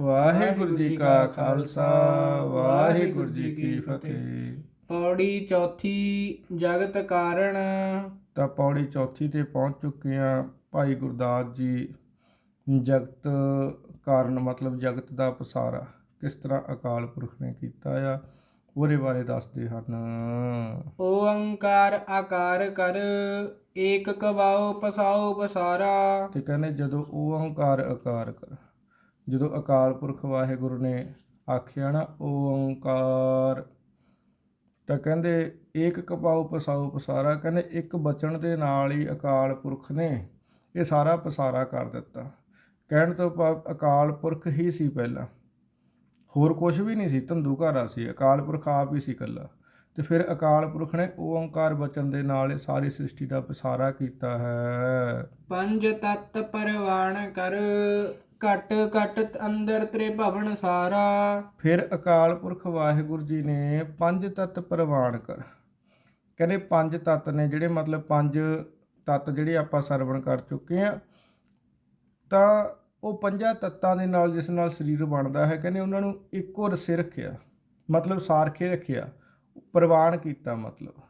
ਵਾਹਿਗੁਰੂ ਜੀ ਕਾ ਖਾਲਸਾ ਵਾਹਿਗੁਰੂ ਜੀ ਕੀ ਫਤਿਹ। ਪੌੜੀ ਚੌਥੀ ਜਗਤ ਕਾਰਣ। ਤਾਂ ਪੌੜੀ ਚੌਥੀ ਤੇ ਪਹੁੰਚ ਚੁੱਕੇ ਆ ਭਾਈ ਗੁਰਦਾਸ ਜੀ। ਜਗਤ ਕਾਰਨ ਮਤਲਬ ਜਗਤ ਦਾ ਪਸਾਰਾ ਕਿਸ ਤਰ੍ਹਾਂ ਅਕਾਲ ਪੁਰਖ ਨੇ ਕੀਤਾ ਆ ਉਹਦੇ ਬਾਰੇ ਦੱਸਦੇ ਹਨ। ਓੰਕਾਰ ਆਕਾਰ ਕਰ ਏਕ ਕਵਾਉ ਪਸਾਉ ਪਸਾਰਾ। ਤੇ ਕਹਿੰਦੇ ਜਦੋਂ ਓੰਕਾਰ ਆਕਾਰ ਕਰ ਜਦੋਂ ਅਕਾਲ ਪੁਰਖ ਵਾਹਿਗੁਰੂ ਨੇ ਆਖਿਆ ਨਾ, ਓੰਕਾਰ। ਤਾਂ ਕਹਿੰਦੇ, ਏਕ ਕਪਾਉ ਪਸਾਉ ਪਸਾਰਾ। ਕਹਿੰਦੇ, ਇੱਕ ਬਚਨ ਦੇ ਨਾਲ ਹੀ ਅਕਾਲ ਪੁਰਖ ਨੇ ਇਹ ਸਾਰਾ ਪਸਾਰਾ ਕਰ ਦਿੱਤਾ। ਕਹਿਣ ਤੋਂ ਅਕਾਲ ਪੁਰਖ ਹੀ ਸੀ ਪਹਿਲਾਂ। ਹੋਰ ਕੁਝ ਵੀ ਨਹੀਂ ਸੀ, ਧੰਦੂ ਘਾਰਾ ਸੀ। ਅਕਾਲ ਪੁਰਖ ਆਪ ਹੀ ਸੀ ਇਕੱਲਾ। ਤੇ ਫਿਰ ਅਕਾਲ ਪੁਰਖ ਨੇ ਓੰਕਾਰ ਬਚਨ ਦੇ ਨਾਲ ਇਹ ਸਾਰੀ ਸ੍ਰਿਸ਼ਟੀ ਦਾ ਪਸਾਰਾ ਕੀਤਾ ਹੈ। ਪੰਜ ਤਤ ਪਰਵਾਣ ਕਰ। ਘਟ ਘਟ ਅੰਦਰ ਤ੍ਰੇ ਭਵਨ ਸਾਰਾ। ਫਿਰ ਅਕਾਲ ਪੁਰਖ ਵਾਹਿਗੁਰੂ ਜੀ ਨੇ ਪੰਜ ਤਤ ਪ੍ਰਵਾਨ ਕਰ। ਕਹਿੰਦੇ ਪੰਜ ਤਤ ਨੇ, ਜਿਹੜੇ ਮਤਲਬ ਪੰਜ ਤਤ ਜਿਹੜੇ ਆਪਾਂ ਸਰਵਣ ਕਰ ਚੁੱਕੇ ਆ ਤਾਂ ਉਹ ਪੰਜਾਂ ਤੱਤਾਂ ਦੇ ਨਾਲ ਜਿਸ ਨਾਲ ਸਰੀਰ ਬਣਦਾ ਹੈ, ਕਹਿੰਦੇ ਉਹਨਾਂ ਨੂੰ ਇੱਕੋ ਰਸੇ ਰੱਖਿਆ, ਮਤਲਬ ਸਾਰਖੇ ਰੱਖਿਆ, ਪ੍ਰਵਾਨ ਕੀਤਾ ਮਤਲਬ।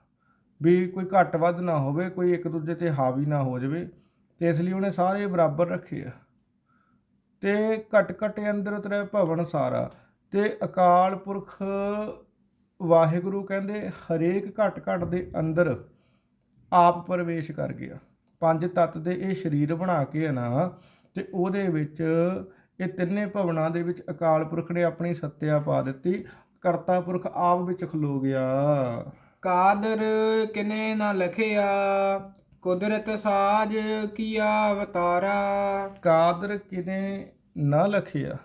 ਵੀ ਕੋਈ ਘੱਟ ਵੱਧ ਨਾ ਹੋਵੇ, ਕੋਈ ਇੱਕ ਦੂਜੇ ਤੇ ਹਾਵੀ ਨਾ ਹੋ ਜਾਵੇ, ਤੇ ਇਸ ਲਈ ਉਹਨੇ ਸਾਰੇ ਬਰਾਬਰ ਰੱਖੇ ਆ। ਤੇ ਘਟ ਘਟ ਅੰਦਰ ਤੇਰਾ ਭਵਨ ਸਾਰਾ। ਤੇ ਅਕਾਲ ਪੁਰਖ ਵਾਹਿਗੁਰੂ ਕਹਿੰਦੇ, ਹਰੇਕ ਘਟ ਘਟ ਦੇ ਅੰਦਰ ਆਪ ਪ੍ਰਵੇਸ਼ ਕਰ ਗਿਆ। ਪੰਜ ਤੱਤ ਦੇ ਇਹ ਸਰੀਰ ਬਣਾ ਕੇ ਹੈ ਨਾ, ਤੇ ਉਹਦੇ ਵਿੱਚ ਇਹ ਤਿੰਨੇ ਭਵਨਾਂ ਦੇ ਵਿੱਚ ਅਕਾਲ ਪੁਰਖ ਨੇ ਆਪਣੀ ਸੱਤਿਆ ਪਾ ਦਿੱਤੀ। ਕਰਤਾ ਪੁਰਖ ਆਪ ਵਿੱਚ ਖਲੋ ਗਿਆ। ਕਾਦਰ ਕਿਨੇ ਨਾ ਲਖਿਆ ਕੁਦਰਤ ਸਾਜ ਕੀਆ ਅਵਤਾਰਾ? ਕਾਦਰ ਕਿਨੇ ਨਾ ਲਖਿਆ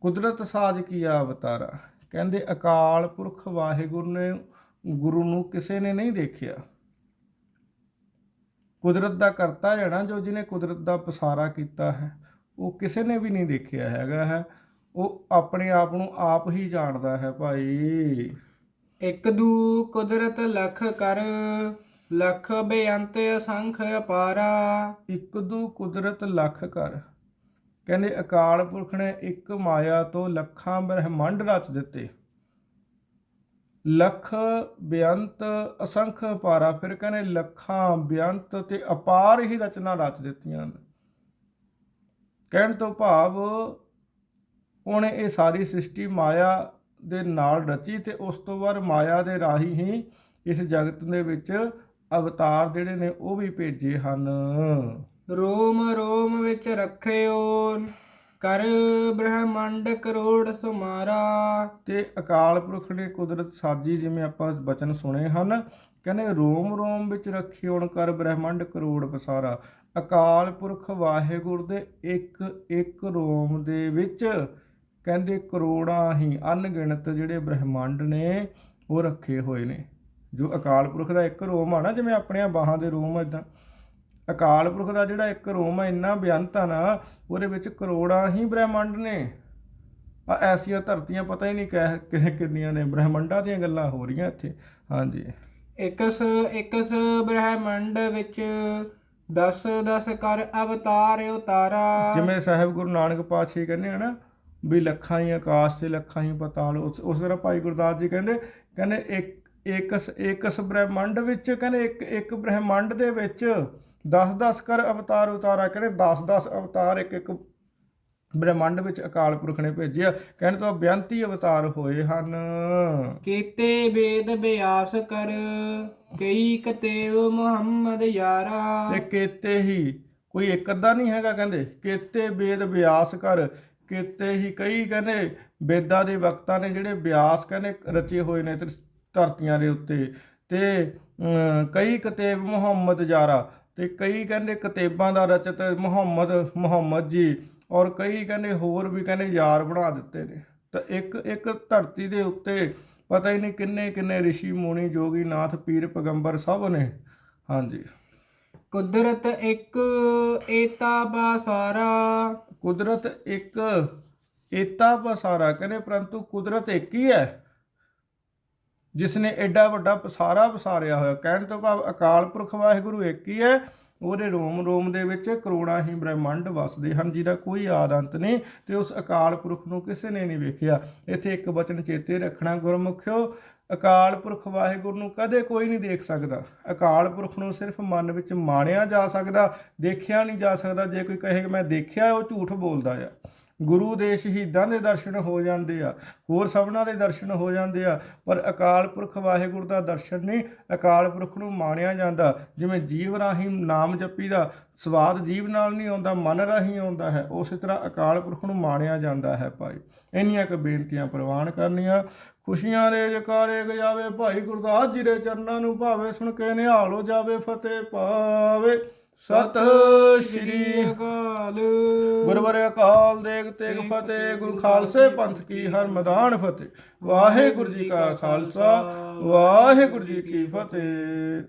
ਕੁਦਰਤ ਸਾਜ ਕੀਆ ਅਵਤਾਰਾ? ਕਹਿੰਦੇ ਅਕਾਲ ਪੁਰਖ ਵਾਹਿਗੁਰੂ ਨੇ ਗੁਰੂ ਨੂੰ ਕਿਸੇ ਨੇ ਨਹੀਂ ਦੇਖਿਆ। ਕੁਦਰਤ ਦਾ ਕਰਤਾ ਨਾ ਜੋ ਜਿਹਨੇ ਕੁਦਰਤ ਦਾ ਪਸਾਰਾ ਕੀਤਾ ਹੈ ਉਹ ਕਿਸੇ ਨੇ ਵੀ ਨਹੀਂ ਦੇਖਿਆ ਹੈਗਾ ਹੈ। ਉਹ ਆਪਣੇ ਆਪ ਨੂੰ ਆਪ ਹੀ ਜਾਣਦਾ ਹੈ ਭਾਈ। ਇਕ ਦੂ ਕੁਦਰਤ ਲਖ ਕਰ ਲਖ ਬੇਅੰਤ ਅਸੰਖ ਅਪਾਰਾ, ਇੱਕ ਦੂ ਕੁਦਰਤ ਲੱਖ ਕਰ ਕਹਿੰਦੇ ਅਕਾਲ ਪੁਰਖ ਨੇ ਇੱਕ ਮਾਇਆ ਤੋਂ ਲੱਖਾਂ ਬ੍ਰਹਿਮੰਡ ਰਚ ਦਿੱਤੇ। ਲੱਖ ਬੇਅੰਤ ਅਸੰਖ ਅਪਾਰਾ, ਫਿਰ ਕਹਿੰਦੇ ਲੱਖਾਂ ਬੇਅੰਤ ਤੇ ਅਪਾਰ ਹੀ ਰਚਨਾ ਰਚ ਦਿੱਤੀਆਂ ਨੇ ਕਹਿਣ ਤੋਂ ਭਾਵ ਉਹਨੇ ਇਹ ਸਾਰੀ ਸ੍ਰਿਸ਼ਟੀ ਮਾਇਆ ਦੇ ਨਾਲ ਰਚੀ ਤੇ ਉਸ ਤੋਂ ਬਾਅਦ ਮਾਇਆ ਦੇ ਰਾਹੀਂ ਹੀ ਇਸ ਜਗਤ ਦੇ ਵਿੱਚ ਅਵਤਾਰ ਜਿਹੜੇ ਨੇ ਉਹ ਵੀ ਭੇਜੇ ਹਨ। ਰੋਮ ਰੋਮ ਵਿੱਚ ਰੱਖਿਓ ਕਰ ਬ੍ਰਹਮੰਡ ਕਰੋੜ ਸੁਮਾਰਾ। ਤੇ ਅਕਾਲ ਪੁਰਖ ਨੇ ਕੁਦਰਤ ਸਾਜੀ ਜਿਵੇਂ ਆਪਾਂ ਬਚਨ ਸੁਣੇ ਹਨ ਕਹਿੰਦੇ ਰੋਮ ਰੋਮ ਵਿੱਚ ਰੱਖੀ ਹੁਣ ਕਰ ਬ੍ਰਹਮੰਡ ਕਰੋੜ ਪਸਾਰਾ। ਅਕਾਲ ਪੁਰਖ ਵਾਹਿਗੁਰੂ ਦੇ ਇੱਕ ਇੱਕ ਰੋਮ ਦੇ ਵਿੱਚ ਕਹਿੰਦੇ ਕਰੋੜਾਂ ਹੀ ਅਣਗਿਣਤ ਜਿਹੜੇ ਬ੍ਰਹਮੰਡ ਨੇ ਉਹ ਰੱਖੇ ਹੋਏ ਨੇ। ਜੋ ਅਕਾਲ ਪੁਰਖ ਦਾ ਇੱਕ ਰੋਮ ਆ ਨਾ ਜਿਵੇਂ ਆਪਣੀਆਂ ਬਾਹਾਂ ਦੇ ਰੋਮ ਇਦਾਂ ਅਕਾਲ ਪੁਰਖ ਦਾ ਜਿਹੜਾ ਇੱਕ ਰੋਮ ਆ ਇੰਨਾ ਬੇਅੰਤ ਆ ਨਾ ਉਹਦੇ ਵਿੱਚ ਕਰੋੜਾਂ ਹੀ ਬ੍ਰਹਮੰਡ ਨੇ। ਆ ਐਸੀਆਂ ਧਰਤੀਆਂ ਪਤਾ ਹੀ ਨਹੀਂ ਕਹਿ ਕਿ- ਕਿੰਨੀਆਂ ਨੇ ਬ੍ਰਹਮੰਡਾਂ ਦੀਆਂ ਗੱਲਾਂ ਹੋ ਰਹੀਆਂ ਇੱਥੇ। ਹਾਂਜੀ। ਇਕਸ ਇਕਸ ਬ੍ਰਹਮੰਡ ਵਿੱਚ 10 10 ਕਰ ਅਵਤਾਰ ਉਤਾਰਾ। ਜਿਵੇਂ ਸਾਹਿਬ ਗੁਰੂ ਨਾਨਕ ਪਾਤਸ਼ਾਹ ਕਹਿੰਦੇ ਹਨ ਵੀ ਲੱਖਾਂ ਹੀ ਆਕਾਸ਼ ਤੇ ਲੱਖਾਂ ਹੀ ਪਤਾਲ ਉਸ ਉਸ ਤਰ੍ਹਾਂ ਭਾਈ ਗੁਰਦਾਸ ਜੀ ਕਹਿੰਦੇ ਕਹਿੰਦੇ ਇੱਕ ਏਕਸ ਏਕਸ ਬ੍ਰਹਮੰਡ ਵਿੱਚ ਕਹਿੰਦੇ ਇੱਕ ਇੱਕ ਬ੍ਰਹਮੰਡ ਦੇ ਵਿੱਚ 10-10 ਕਰ ਅਵਤਾਰ ਉਤਾਰਾ ਕਹਿੰਦੇ 10-10 ਅਵਤਾਰ ਇੱਕ ਇੱਕ ਬ੍ਰਹਮੰਡ ਵਿੱਚ ਅਕਾਲ ਪੁਰਖ ਨੇ ਭੇਜਿਆ। ਕਹਿੰਦੇ ਤਾਂ ਬੇਅੰਤੀ ਅਵਤਾਰ ਹੋਏ ਹਨ। ਕੀਤੇ ਵੇਦ ਬਿਆਸ ਕਰ ਕਈ ਕਤੇਵ ਮੁਹੰਮਦ ਯਾਰਾ। ਤੇ ਕੇਤੇ ਹੀ ਕੋਈ ਇੱਕ ਅੱਧਾ ਨਹੀਂ ਹੈਗਾ ਕਹਿੰਦੇ। ਕੇਤੇ ਵੇਦ ਬਿਆਸ ਕਰ ਕੇਤੇ ਹੀ ਕਈ ਕਹਿੰਦੇ ਵੇਦਾਂ ਦੇ ਵਕਤਾਂ ਨੇ ਜਿਹੜੇ ਬਿਆਸ ਕਹਿੰਦੇ ਰਚੇ ਹੋਏ ਨੇ ਧਰਤੀਆਂ ਦੇ ਉੱਤੇ ਤੇ ਕਈ ਕਤੇਬ ਮੁਹੰਮਦ ਜਾਰਾ ਤੇ ਕਈ ਕਹਿੰਦੇ ਕਤੇਬਾਂ ਦਾ ਰਚਤ ਮੁਹੰਮਦ ਮੁਹੰਮਦ ਜੀ ਔਰ ਕਈ ਕਹਿੰਦੇ ਹੋਰ ਵੀ ਕਹਿੰਦੇ ਯਾਰ ਬਣਾ ਦਿੱਤੇ ਨੇ। ਤਾਂ ਇੱਕ ਇੱਕ ਧਰਤੀ ਦੇ ਉੱਤੇ ਪਤਾ ਹੀ ਨਹੀਂ ਕਿੰਨੇ ਕਿੰਨੇ ઋષਿ ਮੁਨੀ ਜੋਗੀ ਨਾਥ ਪੀਰ ਪੈਗੰਬਰ ਸਭ ਨੇ। ਹਾਂਜੀ। ਕੁਦਰਤ ਇੱਕ ਏਤਾ ਬਾਸਾਰਾ। ਕੁਦਰਤ ਇੱਕ ਏਤਾ ਪਸਾਰਾ ਕਹਿੰਦੇ ਪਰੰਤੂ ਕੁਦਰਤ ਇੱਕ ਹੀ ਹੈ। ਜਿਸ ਨੇ ਐਡਾ ਵੱਡਾ ਪਸਾਰਾ ਪਸਾਰਿਆ ਹੋਇਆ। ਕਹਿਣ ਤੋਂ ਭਾਵ ਅਕਾਲ ਪੁਰਖ ਵਾਹਿਗੁਰੂ ਇੱਕ ਹੀ ਹੈ। ਉਹਦੇ ਰੋਮ ਰੋਮ ਦੇ ਵਿੱਚ ਕਰੋੜਾਂ ਹੀ ਬ੍ਰਹਿਮੰਡ ਵਸਦੇ ਹਨ, ਜਿਹਦਾ ਕੋਈ ਆਦ ਅੰਤ ਨਹੀਂ ਤੇ ਉਸ ਅਕਾਲ ਪੁਰਖ ਨੂੰ ਕਿਸੇ ਨੇ ਨਹੀਂ ਵੇਖਿਆ। ਇੱਥੇ ਇੱਕ ਬਚਨ ਚੇਤੇ ਰੱਖਣਾ ਗੁਰਮੁਖਿਓ, ਅਕਾਲ ਪੁਰਖ ਵਾਹਿਗੁਰੂ ਨੂੰ ਕਦੇ ਕੋਈ ਨਹੀਂ ਦੇਖ ਸਕਦਾ। ਅਕਾਲ ਪੁਰਖ ਨੂੰ ਸਿਰਫ ਮਨ ਵਿੱਚ ਮਾਣਿਆ ਜਾ ਸਕਦਾ, ਦੇਖਿਆ ਨਹੀਂ ਜਾ ਸਕਦਾ। ਜੇ ਕੋਈ ਕਹੇ ਕਿ ਮੈਂ ਦੇਖਿਆ, ਉਹ ਝੂਠ ਬੋਲਦਾ ਆ। ਗੁਰੂ ਦੇ ਸ਼ਹੀਦਾਂ ਦੇ ਦਰਸ਼ਨ ਹੋ ਜਾਂਦੇ ਆ, ਹੋਰ ਸਭਨਾਂ ਦੇ ਦਰਸ਼ਨ ਹੋ ਜਾਂਦੇ ਆ, ਪਰ ਅਕਾਲ ਪੁਰਖ ਵਾਹਿਗੁਰੂ ਦਾ ਦਰਸ਼ਨ ਨਹੀਂ, ਅਕਾਲ ਪੁਰਖ ਨੂੰ ਮਾਣਿਆ ਜਾਂਦਾ। ਜਿਵੇਂ ਜੀਵ ਰਾਹੀਂ ਨਾਮ ਜਪੀ ਦਾ ਸਵਾਦ ਜੀਵ ਨਾਲ ਨਹੀਂ ਆਉਂਦਾ, ਮਨ ਰਾਹੀਂ ਆਉਂਦਾ ਹੈ, ਉਸੇ ਤਰ੍ਹਾਂ ਅਕਾਲ ਪੁਰਖ ਨੂੰ ਮਾਣਿਆ ਜਾਂਦਾ ਹੈ ਭਾਈ। ਇੰਨੀਆਂ ਕੁ ਬੇਨਤੀਆਂ ਪ੍ਰਵਾਨ ਕਰਨੀਆਂ। ਖੁਸ਼ੀਆਂ ਦੇ ਜਕਾਰੇ ਗਜਾਵੇ, ਭਾਈ ਗੁਰਦਾਸ ਜੀ ਦੇ ਚਰਨਾਂ ਨੂੰ ਭਾਵੇ ਸੁਣ ਕੇ ਨਿਹਾਲ ਹੋ ਜਾਵੇ, ਫਤਿਹ ਪਾਵੇ। ਸਤਿ ਸ਼੍ਰੀ ਗੁਰਵਰ ਅਕਾਲ ਦੇਗ ਤੇਗ ਫਤਿਹ, ਗੁਰ ਖਾਲਸੇ ਪੰਥ ਕੀ ਹਰ ਮੈਦਾਨ ਫਤਿਹ। ਵਾਹਿਗੁਰੂ ਜੀ ਕਾ ਖਾਲਸਾ, ਵਾਹਿਗੁਰੂ ਜੀ ਕੀ ਫਤਿਹ।